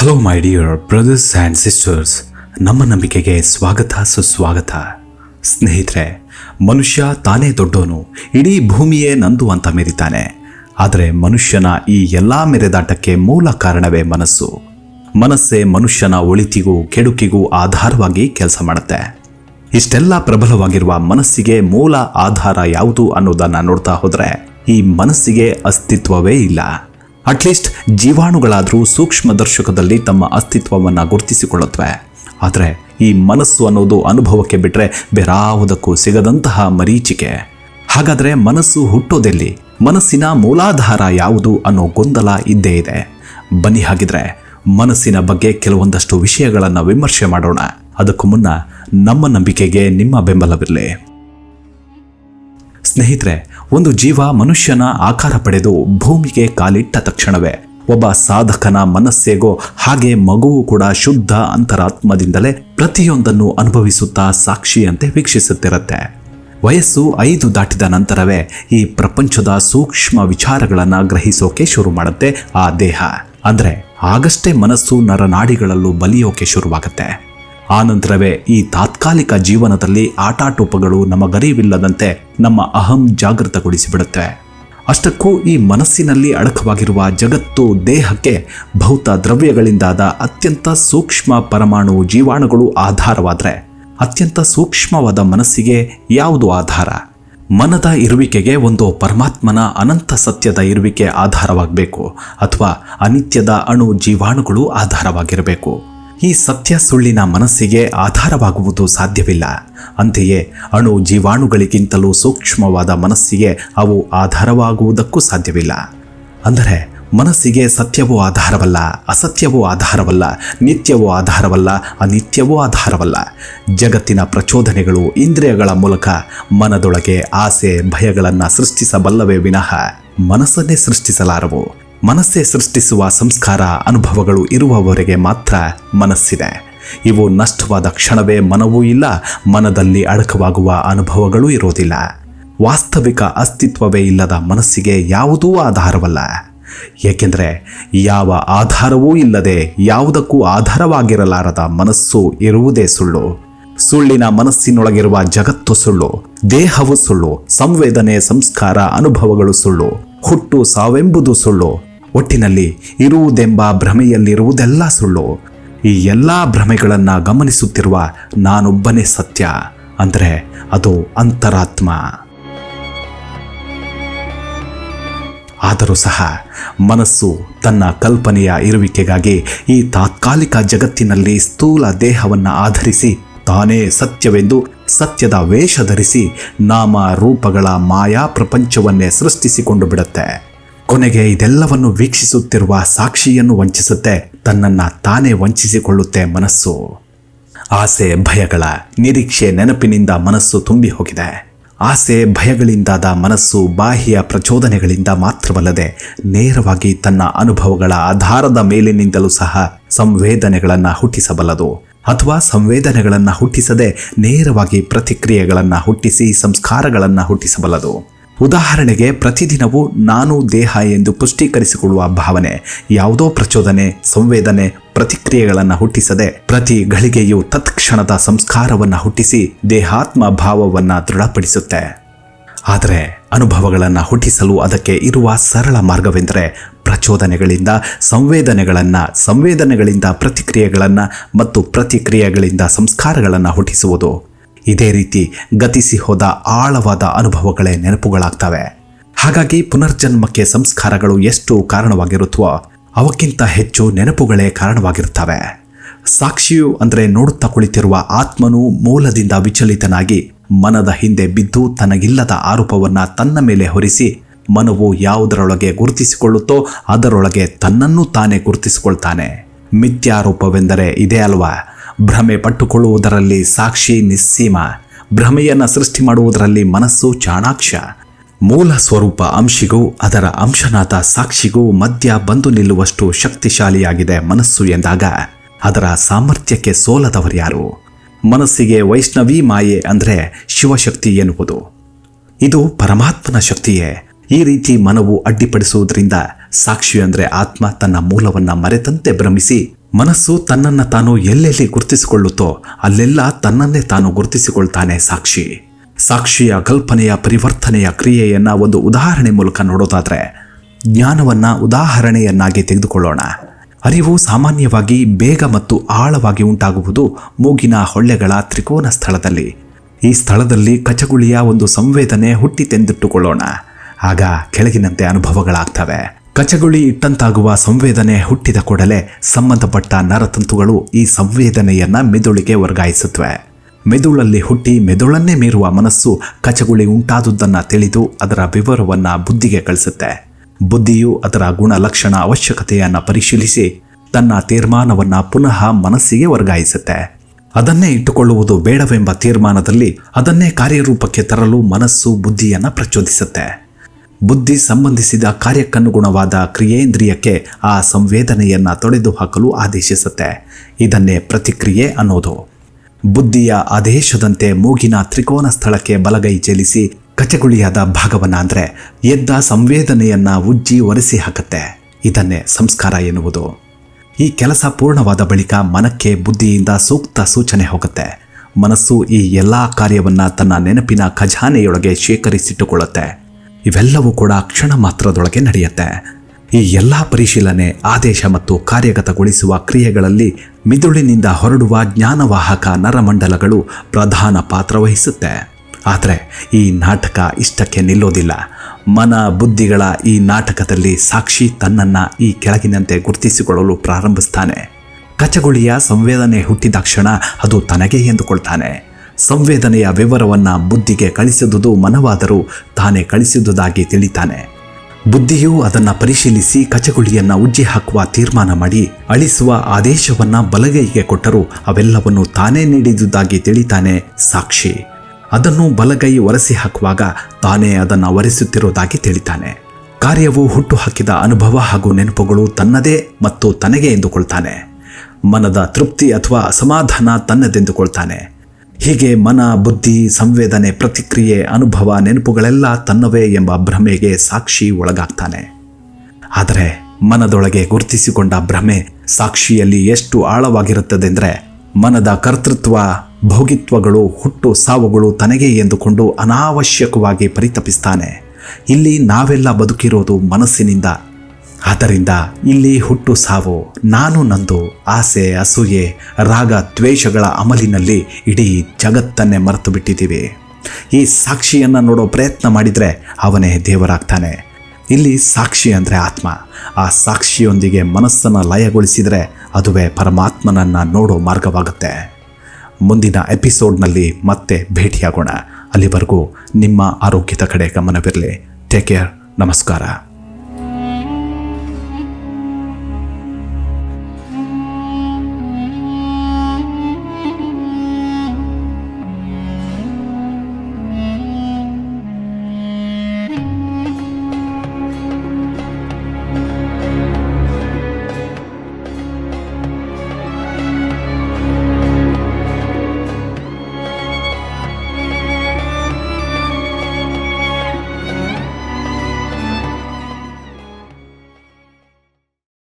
Hello my dear brothers and sisters ನಮ್ಮ ನಂಬಿಕೆಗೆ ಸ್ವಾಗತ, ಸುಸ್ವಾಗತ. ಸ್ನೇಹಿತರೆ, ಮನುಷ್ಯ ತಾನೇ ದೊಡ್ಡೋನು ಇಡೀ ಭೂಮಿಯೇ ನಂದು ಅಂತ ಮೆರಿತಾನೆ. ಆದರೆ ಮನುಷ್ಯನ ಈ ಎಲ್ಲ ಮೆರೆದಾಟಕ್ಕೆ ಮೂಲ ಕಾರಣವೇ ಮನಸ್ಸು. ಮನಸ್ಸೇ ಮನುಷ್ಯನ ಒಳಿತಿಗೂ, ಕೆಡುಕಿಗೂ ಆಧಾರವಾಗಿ ಕೆಲಸ ಮಾಡುತ್ತೆ. ಇಷ್ಟೆಲ್ಲ ಪ್ರಬಲವಾಗಿರುವ ಮನಸ್ಸಿಗೆ ಮೂಲ ಆಧಾರ ಯಾವುದು ಅನ್ನೋದನ್ನು ನೋಡ್ತಾ ಹೋದರೆ, ಈ ಮನಸ್ಸಿಗೆ ಅಸ್ತಿತ್ವವೇ ಇಲ್ಲ. ಅಟ್ಲೀಸ್ಟ್ ಜೀವಾಣುಗಳಾದರೂ ಸೂಕ್ಷ್ಮ ದರ್ಶಕದಲ್ಲಿ ತಮ್ಮ ಅಸ್ತಿತ್ವವನ್ನು ಗುರುತಿಸಿಕೊಳ್ಳುತ್ತವೆ. ಆದರೆ, ಈ ಮನಸ್ಸು ಅನ್ನೋದು ಅನುಭವಕ್ಕೆ ಬಿಟ್ಟರೆ ಬೇರಾವುದಕ್ಕೂ ಸಿಗದಂತಹ ಮರೀಚಿಕೆ. ಹಾಗಾದರೆ ಮನಸ್ಸು ಹುಟ್ಟೋದೆಲ್ಲಿ? ಮನಸ್ಸಿನ ಮೂಲಾಧಾರ ಯಾವುದು ಅನ್ನೋ ಗೊಂದಲ ಇದ್ದೇ ಇದೆ. ಬನ್ನಿ ಹಾಗಿದ್ರೆ, ಮನಸ್ಸಿನ ಬಗ್ಗೆ ಕೆಲವೊಂದಷ್ಟು ವಿಷಯಗಳನ್ನು ವಿಮರ್ಶೆ ಮಾಡೋಣ. ಅದಕ್ಕೂ ಮುನ್ನ ನಮ್ಮ ನಂಬಿಕೆಗೆ ನಿಮ್ಮ ಬೆಂಬಲವಿರಲಿ. ಸ್ನೇಹಿತರೆ ಒಂದು ಜೀವ ಮನುಷ್ಯನ ಆಕಾರ ಪಡೆದು ಭೂಮಿಗೆ ಕಾಲಿಟ್ಟ ತಕ್ಷಣವೇ ಒಬ್ಬ ಸಾಧಕನ ಮನಸ್ಸೇಗೋ ಹಾಗೆ ಮಗುವು ಕೂಡ ಶುದ್ಧ ಅಂತರಾತ್ಮದಿಂದಲೇ ಪ್ರತಿಯೊಂದನ್ನು ಅನುಭವಿಸುತ್ತಾ ಸಾಕ್ಷಿಯಂತೆ ವೀಕ್ಷಿಸುತ್ತಿರುತ್ತೆ. ವಯಸ್ಸು ಐದು ದಾಟಿದ ನಂತರವೇ ಈ ಪ್ರಪಂಚದ ಸೂಕ್ಷ್ಮ ವಿಚಾರಗಳನ್ನು ಗ್ರಹಿಸೋಕೆ ಶುರು ಮಾಡುತ್ತೆ ಆ ದೇಹ. ಅಂದ್ರೆ ಆಗಷ್ಟೇ ಮನಸ್ಸು ನರನಾಡಿಗಳಲ್ಲೂ ಬಲಿಯೋಕೆ ಶುರುವಾಗುತ್ತೆ. ಆನಂತರವೇ ಈ ತಾತ್ಕಾಲಿಕ ಜೀವನದಲ್ಲಿ ಆಟಾಟೋಪಗಳು ನಮ್ಮ ಗರಿವಿಲ್ಲದಂತೆ ನಮ್ಮ ಅಹಂ ಜಾಗೃತಗೊಳಿಸಿಬಿಡುತ್ತೆ ಅಷ್ಟಕ್ಕೂ ಈ ಮನಸ್ಸಿನಲ್ಲಿ ಅಡಕವಾಗಿರುವ ಜಗತ್ತು ದೇಹಕ್ಕೆ ಭೌತ ದ್ರವ್ಯಗಳಿಂದಾದ ಅತ್ಯಂತ ಸೂಕ್ಷ್ಮ ಪರಮಾಣು ಜೀವಾಣುಗಳು ಆಧಾರವಾದರೆ ಅತ್ಯಂತ ಸೂಕ್ಷ್ಮವಾದ ಮನಸ್ಸಿಗೆ ಯಾವುದು ಆಧಾರ? ಮನದ ಇರುವಿಕೆಗೆ ಒಂದು ಪರಮಾತ್ಮನ ಅನಂತ ಸತ್ಯದ ಇರುವಿಕೆ ಆಧಾರವಾಗಬೇಕು ಅಥವಾ ಅನಿತ್ಯದ ಅಣು ಜೀವಾಣುಗಳು ಆಧಾರವಾಗಿರಬೇಕು. ಈ ಸತ್ಯ ಸುಳ್ಳಿನ ಮನಸ್ಸಿಗೆ ಆಧಾರವಾಗುವುದು ಸಾಧ್ಯವಿಲ್ಲ. ಅಂತೆಯೇ ಅಣು ಜೀವಾಣುಗಳಿಗಿಂತಲೂ ಸೂಕ್ಷ್ಮವಾದ ಮನಸ್ಸಿಗೆ ಅವು ಆಧಾರವಾಗುವುದಕ್ಕೂ ಸಾಧ್ಯವಿಲ್ಲ. ಅಂದರೆ ಮನಸ್ಸಿಗೆ ಸತ್ಯವೂ ಆಧಾರವಲ್ಲ, ಅಸತ್ಯವೂ ಆಧಾರವಲ್ಲ, ನಿತ್ಯವೂ ಆಧಾರವಲ್ಲ, ಅನಿತ್ಯವೂ ಆಧಾರವಲ್ಲ. ಜಗತ್ತಿನ ಪ್ರಚೋದನೆಗಳು ಇಂದ್ರಿಯಗಳ ಮೂಲಕ ಮನದೊಳಗೆ ಆಸೆ, ಭಯಗಳನ್ನು ಸೃಷ್ಟಿಸಬಲ್ಲವೇ ವಿನಃ ಮನಸ್ಸನ್ನೇ ಸೃಷ್ಟಿಸಲಾರವು. ಮನಸ್ಸೇ ಸೃಷ್ಟಿಸುವ ಸಂಸ್ಕಾರ ಅನುಭವಗಳು ಇರುವವರೆಗೆ ಮಾತ್ರ ಮನಸ್ಸಿದೆ. ಇವು ನಷ್ಟವಾದ ಕ್ಷಣವೇ ಮನವೂ ಇಲ್ಲ, ಮನದಲ್ಲಿ ಅಡಕವಾಗುವ ಅನುಭವಗಳೂ ಇರೋದಿಲ್ಲ. ವಾಸ್ತವಿಕ ಅಸ್ತಿತ್ವವೇ ಇಲ್ಲದ ಮನಸ್ಸಿಗೆ ಯಾವುದೂ ಆಧಾರವಲ್ಲ. ಏಕೆಂದರೆ ಯಾವ ಆಧಾರವೂ ಇಲ್ಲದೆ ಯಾವುದಕ್ಕೂ ಆಧಾರವಾಗಿರಲಾರದ ಮನಸ್ಸು ಇರುವುದೇ ಸುಳ್ಳು. ಸುಳ್ಳಿನ ಮನಸ್ಸಿನೊಳಗಿರುವ ಜಗತ್ತು ಸುಳ್ಳು, ದೇಹವು ಸುಳ್ಳು, ಸಂವೇದನೆ, ಸಂಸ್ಕಾರ, ಅನುಭವಗಳು ಸುಳ್ಳು, ಹುಟ್ಟು ಸಾವೆಂಬುದು ಸುಳ್ಳು ಒಟ್ಟಿನಲ್ಲಿ ಇರುವುದೆಂಬ ಭ್ರಮೆಯಲ್ಲಿರುವುದೆಲ್ಲ ಸುಳ್ಳು. ಈ ಎಲ್ಲ ಭ್ರಮೆಗಳನ್ನು ಗಮನಿಸುತ್ತಿರುವ ನಾನೊಬ್ಬನೇ ಸತ್ಯ, ಅಂದರೆ ಅದು ಅಂತರಾತ್ಮ. ಆದರೂ ಸಹ ಮನಸ್ಸು ತನ್ನ ಕಲ್ಪನೆಯ ಇರುವಿಕೆಗಾಗಿ ಈ ತಾತ್ಕಾಲಿಕ ಜಗತ್ತಿನಲ್ಲಿ ಸ್ಥೂಲ ದೇಹವನ್ನು ಆಧರಿಸಿ ತಾನೇ ಸತ್ಯವೆಂದು ಸತ್ಯದ ವೇಷ ಧರಿಸಿ ನಾಮ ರೂಪಗಳ ಮಾಯಾ ಪ್ರಪಂಚವನ್ನೇ ಸೃಷ್ಟಿಸಿಕೊಂಡು ಬಿಡುತ್ತೆ. ಕೊನೆಗೆ ಇದೆಲ್ಲವನ್ನು ವೀಕ್ಷಿಸುತ್ತಿರುವ ಸಾಕ್ಷಿಯನ್ನು ವಂಚಿಸುತ್ತೆ, ತನ್ನನ್ನು ತಾನೇ ವಂಚಿಸಿಕೊಳ್ಳುತ್ತೆ ಮನಸ್ಸು. ಆಸೆ, ಭಯಗಳ ನಿರೀಕ್ಷೆ, ನೆನಪಿನಿಂದ ಮನಸ್ಸು ತುಂಬಿ ಹೋಗಿದೆ. ಆಸೆ, ಭಯಗಳಿಂದಾದ ಮನಸ್ಸು ಬಾಹ್ಯ ಪ್ರಚೋದನೆಗಳಿಂದ ಮಾತ್ರವಲ್ಲದೆ ನೇರವಾಗಿ ತನ್ನ ಅನುಭವಗಳ ಆಧಾರದ ಮೇಲಿನಿಂದಲೂ ಸಹ ಸಂವೇದನೆಗಳನ್ನು ಹುಟ್ಟಿಸಬಲ್ಲದು. ಅಥವಾ ಸಂವೇದನೆಗಳನ್ನು ಹುಟ್ಟಿಸದೆ ನೇರವಾಗಿ ಪ್ರತಿಕ್ರಿಯೆಗಳನ್ನು ಹುಟ್ಟಿಸಿ ಸಂಸ್ಕಾರಗಳನ್ನು ಹುಟ್ಟಿಸಬಲ್ಲದು. ಉದಾಹರಣೆಗೆ ಪ್ರತಿದಿನವೂ ನಾನು ದೇಹ ಎಂದು ಪುಷ್ಟೀಕರಿಸಿಕೊಳ್ಳುವ ಭಾವನೆ ಯಾವುದೋ ಪ್ರಚೋದನೆ, ಸಂವೇದನೆ, ಪ್ರತಿಕ್ರಿಯೆಗಳನ್ನು ಹುಟ್ಟಿಸದೆ ಪ್ರತಿ ಗಳಿಗೆಯೂ ತತ್ಕ್ಷಣದ ಸಂಸ್ಕಾರವನ್ನು ಹುಟ್ಟಿಸಿ ದೇಹಾತ್ಮ ಭಾವವನ್ನು ದೃಢಪಡಿಸುತ್ತೆ. ಆದರೆ ಅನುಭವಗಳನ್ನು ಹುಟ್ಟಿಸಲು ಅದಕ್ಕೆ ಇರುವ ಸರಳ ಮಾರ್ಗವೆಂದರೆ ಪ್ರಚೋದನೆಗಳಿಂದ ಸಂವೇದನೆಗಳನ್ನು, ಸಂವೇದನೆಗಳಿಂದ ಪ್ರತಿಕ್ರಿಯೆಗಳನ್ನು ಮತ್ತು ಪ್ರತಿಕ್ರಿಯೆಗಳಿಂದ ಸಂಸ್ಕಾರಗಳನ್ನು ಹುಟ್ಟಿಸುವುದು. ಇದೇ ರೀತಿ ಗತಿಸಿ ಹೋದ ಆಳವಾದ ಅನುಭವಗಳೇ ನೆನಪುಗಳಾಗ್ತವೆ. ಹಾಗಾಗಿ ಪುನರ್ಜನ್ಮಕ್ಕೆ ಸಂಸ್ಕಾರಗಳು ಎಷ್ಟು ಕಾರಣವಾಗಿರುತ್ತೋ ಅವಕ್ಕಿಂತ ಹೆಚ್ಚು ನೆನಪುಗಳೇ ಕಾರಣವಾಗಿರುತ್ತವೆ. ಸಾಕ್ಷಿಯು ಅಂದರೆ ನೋಡುತ್ತಾ ಕುಳಿತಿರುವ ಆತ್ಮನು ಮೂಲದಿಂದ ವಿಚಲಿತನಾಗಿ ಮನದ ಹಿಂದೆ ಬಿದ್ದು ತನಗಿಲ್ಲದ ಆರೋಪವನ್ನು ತನ್ನ ಮೇಲೆ ಹೊರಿಸಿ ಮನವು ಯಾವುದರೊಳಗೆ ಗುರುತಿಸಿಕೊಳ್ಳುತ್ತೋ ಅದರೊಳಗೆ ತನ್ನನ್ನು ತಾನೇ ಗುರುತಿಸಿಕೊಳ್ತಾನೆ. ಮಿಥ್ಯಾರೋಪವೆಂದರೆ ಇದೇ ಅಲ್ವಾ? ಭ್ರಮೆ ಪಟ್ಟುಕೊಳ್ಳುವುದರಲ್ಲಿ ಸಾಕ್ಷಿ ನಿಸ್ಸೀಮ, ಭ್ರಮೆಯನ್ನು ಸೃಷ್ಟಿ ಮಾಡುವುದರಲ್ಲಿ ಮನಸ್ಸು ಚಾಣಾಕ್ಷ. ಮೂಲ ಸ್ವರೂಪ ಅಂಶಿಗೂ ಅದರ ಅಂಶನಾಥ ಸಾಕ್ಷಿಗೂ ಮಧ್ಯ ಬಂದು ನಿಲ್ಲುವಷ್ಟು ಶಕ್ತಿಶಾಲಿಯಾಗಿದೆ ಮನಸ್ಸು ಎಂದಾಗ ಅದರ ಸಾಮರ್ಥ್ಯಕ್ಕೆ ಸೋಲದವರ್ಯಾರು ಮನಸ್ಸಿಗೆ ವೈಷ್ಣವಿ ಮಾಯೆ ಅಂದರೆ ಶಿವಶಕ್ತಿ ಎನ್ನುವುದು. ಇದು ಪರಮಾತ್ಮನ ಶಕ್ತಿಯೇ. ಈ ರೀತಿ ಮನವು ಅಡ್ಡಿಪಡಿಸುವುದರಿಂದ ಸಾಕ್ಷಿ ಅಂದರೆ ಆತ್ಮ ತನ್ನ ಮೂಲವನ್ನ ಮರೆತಂತೆ ಭ್ರಮಿಸಿ ಮನಸ್ಸು ತನ್ನನ್ನು ತಾನು ಎಲ್ಲೆಲ್ಲಿ ಗುರುತಿಸಿಕೊಳ್ಳುತ್ತೋ ಅಲ್ಲೆಲ್ಲ ತನ್ನನ್ನೇ ತಾನು ಗುರುತಿಸಿಕೊಳ್ತಾನೆ ಸಾಕ್ಷಿ. ಸಾಕ್ಷಿಯ ಕಲ್ಪನೆಯ ಪರಿವರ್ತನೆಯ ಕ್ರಿಯೆಯನ್ನು ಒಂದು ಉದಾಹರಣೆ ಮೂಲಕ ನೋಡೋದಾದರೆ, ಜ್ಞಾನವನ್ನು ಉದಾಹರಣೆಯನ್ನಾಗಿ ತೆಗೆದುಕೊಳ್ಳೋಣ. ಅರಿವು ಸಾಮಾನ್ಯವಾಗಿ ಬೇಗ ಮತ್ತು ಆಳವಾಗಿ ಉಂಟಾಗುವುದು ಮೂಗಿನ ಹೊಳ್ಳೆಗಳ ತ್ರಿಕೋನ ಸ್ಥಳದಲ್ಲಿ. ಈ ಸ್ಥಳದಲ್ಲಿ ಕಚಗುಳಿಯ ಒಂದು ಸಂವೇದನೆ ಹುಟ್ಟಿತೆಂದಿಟ್ಟುಕೊಳ್ಳೋಣ ಆಗ ಕೆಳಗಿನಂತೆ ಅನುಭವಗಳಾಗ್ತವೆ. ಕಚಗುಳಿ ಇಟ್ಟಂತಾಗುವ ಸಂವೇದನೆ ಹುಟ್ಟಿದ ಕೂಡಲೇ ಸಂಬಂಧಪಟ್ಟ ನರತಂತುಗಳು ಈ ಸಂವೇದನೆಯನ್ನ ಮೆದುಳಿಗೆ ವರ್ಗಾಯಿಸುತ್ತವೆ. ಮೆದುಳಲ್ಲಿ ಹುಟ್ಟಿ ಮೆದುಳನ್ನೇ ಮೀರುವ ಮನಸ್ಸು ಕಚಗುಳಿ ಉಂಟಾದುದನ್ನ ತಿಳಿದು ಅದರ ವಿವರವನ್ನ ಬುದ್ಧಿಗೆ ಕಳಿಸುತ್ತೆ. ಬುದ್ಧಿಯು ಅದರ ಗುಣಲಕ್ಷಣ ಅವಶ್ಯಕತೆಯನ್ನು ಪರಿಶೀಲಿಸಿ ತನ್ನ ತೀರ್ಮಾನವನ್ನು ಪುನಃ ಮನಸ್ಸಿಗೆ ವರ್ಗಾಯಿಸುತ್ತೆ. ಅದನ್ನೇ ಇಟ್ಟುಕೊಳ್ಳುವುದು ಬೇಡವೆಂಬ ತೀರ್ಮಾನದಲ್ಲಿ ಅದನ್ನೇ ಕಾರ್ಯರೂಪಕ್ಕೆ ತರಲು ಮನಸ್ಸು ಬುದ್ಧಿಯನ್ನ ಪ್ರಚೋದಿಸುತ್ತೆ. ಬುದ್ಧಿ ಸಂಬಂಧಿಸಿದ ಕಾರ್ಯಕ್ಕನುಗುಣವಾದ ಕ್ರಿಯೇಂದ್ರಿಯಕ್ಕೆ ಆ ಸಂವೇದನೆಯನ್ನು ತೊಡೆದು ಹಾಕಲು ಆದೇಶಿಸುತ್ತೆ. ಇದನ್ನೇ ಪ್ರತಿಕ್ರಿಯೆ ಅನ್ನೋದು. ಬುದ್ಧಿಯ ಆದೇಶದಂತೆ ಮೂಗಿನ ತ್ರಿಕೋನ ಸ್ಥಳಕ್ಕೆ ಬಲಗೈ ಚಲಿಸಿ ಕಚಗುಳಿಯಾದ ಭಾಗವನ್ನ ಅಂದ್ರೆ ಎದ್ದ ಸಂವೇದನೆಯನ್ನ ಉಜ್ಜಿ ಒರೆಸಿ ಹಾಕತ್ತೆ. ಇದನ್ನೇ ಸಂಸ್ಕಾರ ಎನ್ನುವುದು. ಈ ಕೆಲಸ ಪೂರ್ಣವಾದ ಬಳಿಕ ಮನಕ್ಕೆ ಬುದ್ಧಿಯಿಂದ ಸೂಕ್ತ ಸೂಚನೆ ಹೋಗುತ್ತೆ. ಮನಸ್ಸು ಈ ಎಲ್ಲಾ ಕಾರ್ಯವನ್ನ ತನ್ನ ನೆನಪಿನ ಖಜಾನೆಯೊಳಗೆ ಶೇಖರಿಸಿಟ್ಟುಕೊಳ್ಳುತ್ತೆ. ಇವೆಲ್ಲವೂ ಕೂಡ ಕ್ಷಣ ಮಾತ್ರದೊಳಗೆ ನಡೆಯುತ್ತೆ. ಈ ಎಲ್ಲ ಪರಿಶೀಲನೆ, ಆದೇಶ ಮತ್ತು ಕಾರ್ಯಗತಗೊಳಿಸುವ ಕ್ರಿಯೆಗಳಲ್ಲಿ ಮಿದುಳಿನಿಂದ ಹೊರಡುವ ಜ್ಞಾನವಾಹಕ ನರಮಂಡಲಗಳು ಪ್ರಧಾನ ಪಾತ್ರ ವಹಿಸುತ್ತೆ. ಆದರೆ ಈ ನಾಟಕ ಇಷ್ಟಕ್ಕೆ ನಿಲ್ಲೋದಿಲ್ಲ. ಮನ ಬುದ್ಧಿಗಳ ಈ ನಾಟಕದಲ್ಲಿ ಸಾಕ್ಷಿ ತನ್ನನ್ನು ಈ ಕೆಳಗಿನಂತೆ ಗುರುತಿಸಿಕೊಳ್ಳಲು ಪ್ರಾರಂಭಿಸ್ತಾನೆ. ಕಚಗುಳಿಯ ಸಂವೇದನೆ ಹುಟ್ಟಿದ ಕ್ಷಣ ಅದು ತನಗೆ ಎಂದುಕೊಳ್ತಾನೆ. ಸಂವೇದನೆಯ ವಿವರವನ್ನು ಬುದ್ಧಿಗೆ ಕಳಿಸಿದುದು ಮನವಾದರೂ ತಾನೇ ಕಳಿಸಿದುದಾಗಿ ತಿಳಿತಾನೆ. ಬುದ್ಧಿಯು ಅದನ್ನು ಪರಿಶೀಲಿಸಿ ಕಚಗುಳಿಯನ್ನು ಉಜ್ಜಿ ಹಾಕುವ ತೀರ್ಮಾನ ಮಾಡಿ ಅಳಿಸುವ ಆದೇಶವನ್ನು ಬಲಗೈಗೆ ಕೊಟ್ಟರೂ ಅವೆಲ್ಲವನ್ನು ತಾನೇ ನೀಡಿದುದಾಗಿ ತಿಳಿತಾನೆ ಸಾಕ್ಷಿ. ಅದನ್ನು ಬಲಗೈ ಒರೆಸಿ ಹಾಕುವಾಗ ತಾನೇ ಅದನ್ನು ಒರೆಸುತ್ತಿರುವುದಾಗಿ ತಿಳಿತಾನೆ. ಕಾರ್ಯವು ಹುಟ್ಟು ಹಾಕಿದ ಅನುಭವ ಹಾಗೂ ನೆನಪುಗಳು ತನ್ನದೇ ಮತ್ತು ತನಗೆ ಎಂದುಕೊಳ್ತಾನೆ. ಮನದ ತೃಪ್ತಿ ಅಥವಾ ಅಸಮಾಧಾನ ತನ್ನದೆಂದುಕೊಳ್ತಾನೆ. ಹೀಗೆ ಮನ, ಬುದ್ಧಿ, ಸಂವೇದನೆ, ಪ್ರತಿಕ್ರಿಯೆ, ಅನುಭವ, ನೆನಪುಗಳೆಲ್ಲ ತನ್ನವೇ ಎಂಬ ಭ್ರಮೆಗೆ ಸಾಕ್ಷಿ ಒಳಗಾಗ್ತಾನೆ. ಆದರೆ ಮನದೊಳಗೆ ಗುರುತಿಸಿಕೊಂಡ ಭ್ರಮೆ ಸಾಕ್ಷಿಯಲ್ಲಿ ಎಷ್ಟು ಆಳವಾಗಿರುತ್ತದೆಂದರೆ ಮನದ ಕರ್ತೃತ್ವ, ಭೋಗಿತ್ವಗಳು, ಹುಟ್ಟು, ಸಾವುಗಳು ತನಗೆ ಎಂದುಕೊಂಡು ಅನಾವಶ್ಯಕವಾಗಿ ಪರಿತಪಿಸ್ತಾನೆ. ಇಲ್ಲಿ ನಾವೆಲ್ಲ ಬದುಕಿರೋದು ಮನಸ್ಸಿನಿಂದ. ಆದ್ದರಿಂದ ಇಲ್ಲಿ ಹುಟ್ಟು ಸಾವು, ನಾನು ನಂದು ಆಸೆ, ಅಸೂಯೆ, ರಾಗ ದ್ವೇಷಗಳ ಅಮಲಿನಲ್ಲಿ ಇಡೀ ಜಗತ್ತನ್ನೇ ಮರೆತು ಬಿಟ್ಟಿದ್ದೀವಿ ಈ ಸಾಕ್ಷಿಯನ್ನು ನೋಡೋ ಪ್ರಯತ್ನ ಮಾಡಿದರೆ ಅವನೇ ದೇವರಾಗ್ತಾನೆ. ಇಲ್ಲಿ ಸಾಕ್ಷಿ ಅಂದರೆ ಆತ್ಮ. ಆ ಸಾಕ್ಷಿಯೊಂದಿಗೆ ಮನಸ್ಸನ್ನು ಲಯಗೊಳಿಸಿದರೆ ಅದುವೇ ಪರಮಾತ್ಮನನ್ನು ನೋಡೋ ಮಾರ್ಗವಾಗುತ್ತೆ. ಮುಂದಿನ ಎಪಿಸೋಡ್ನಲ್ಲಿ ಮತ್ತೆ ಭೇಟಿಯಾಗೋಣ. ಅಲ್ಲಿವರೆಗೂ ನಿಮ್ಮ ಆರೋಗ್ಯದ ಕಡೆ ಗಮನವಿರಲಿ. ಟೇಕ್ ಕೇರ್ ನಮಸ್ಕಾರ.